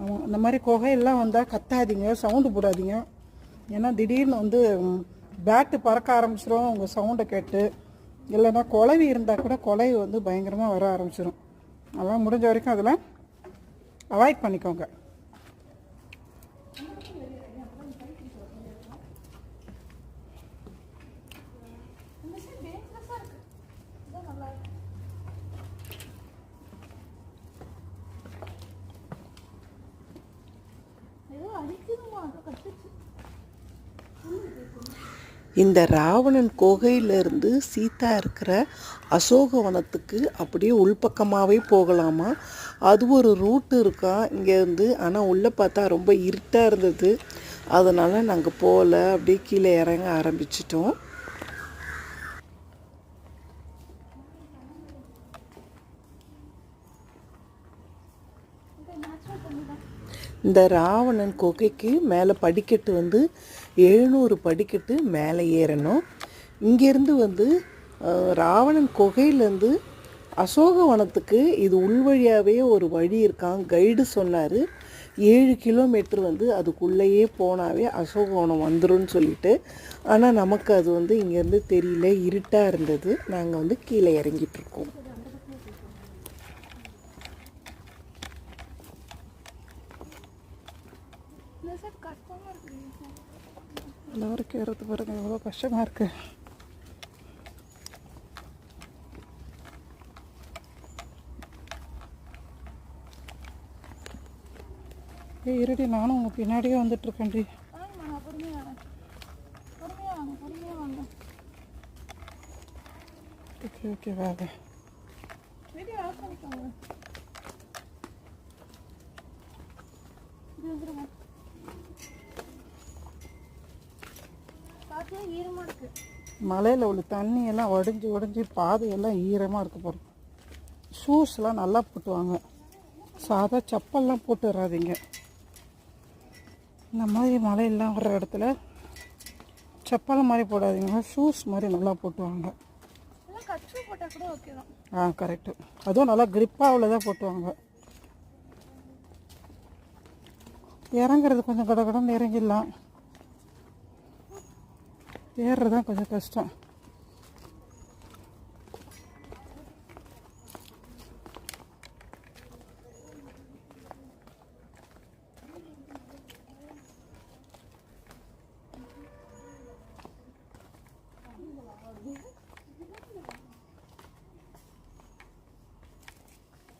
ஆமாம் இந்த மாதிரி குகையெல்லாம் வந்தால் கத்தாதீங்க சவுண்டு போடாதீங்க. ஏன்னா திடீர்னு வந்து பேட்டு பறக்க ஆரம்பிச்சிடும் உங்கள் சவுண்டை கேட்டு. இல்லைன்னா குழவி இருந்தால் கூட குழவி வந்து பயங்கரமாக வர ஆரம்பிச்சிடும் அதெல்லாம் முடிஞ்ச வரைக்கும் அதெல்லாம் அவாய்ட் பண்ணிக்கோங்க. இந்த ராவணன் குகையிலிருந்து சீதா இருக்கிற அசோகவனத்துக்கு அப்படியே உள்பக்கமாகவே போகலாமா? அது ஒரு ரூட் இருக்கா? இங்கேருந்து ஆனால் உள்ளே பார்த்தா ரொம்ப இருட்டாக இருந்தது. அதனால் நாங்கள் போகல. அப்படியே கீழே இறங்க ஆரம்பிச்சிட்டோம். இந்த ராவணன் குகைக்கு மேலே படிக்கட்டு வந்து எழுநூறு படிக்கட்டு மேலே ஏறணும். இங்கேருந்து வந்து ராவணன் குகையிலேருந்து அசோகவனத்துக்கு இது உள்வழியாகவே ஒரு வழி இருக்கான் கைடு சொன்னார். ஏழு கிலோமீட்டர் வந்து அதுக்குள்ளேயே போனாவே அசோகவனம் வந்துடும் சொல்லிட்டு. ஆனால் நமக்கு அது வந்து இங்கேருந்து தெரியல இருட்டாக இருந்தது. நாங்கள் வந்து கீழே இறங்கிட்டு இருக்கோம். இந்த வரைக்கும் ஏறது பாருங்க எவ்வளோ கஷ்டமாக இருக்குது ஏய் இருடி நானும் உங்கள் பின்னாடியே வந்துட்டுருக்கேன்டி ஓகே ஓகே வாங்க மலையில் உள்ள தண்ணி எல்லாம் வடிஞ்சு வடிஞ்சு பாதையெல்லாம் ஈரமாக இருக்கு பாருங்க ஷூஸ்லாம் நல்லா போட்டுவாங்க. சாதா செப்பல்லாம் போட்டு வராதீங்க. இந்த மாதிரி மலையெல்லாம் வர்ற இடத்துல செப்பல் மாதிரி போடாதீங்க. ஷூஸ் மாதிரி நல்லா போட்டுவாங்க. ஆ கரெக்டு அதுவும் நல்லா கிரிப்பாக உள்ளதாக போட்டுவாங்க. இறங்குறது கொஞ்சம் கட கடன்னு இறங்கிடலாம். ஏறுறது தான் கொஞ்சம் கஷ்டம்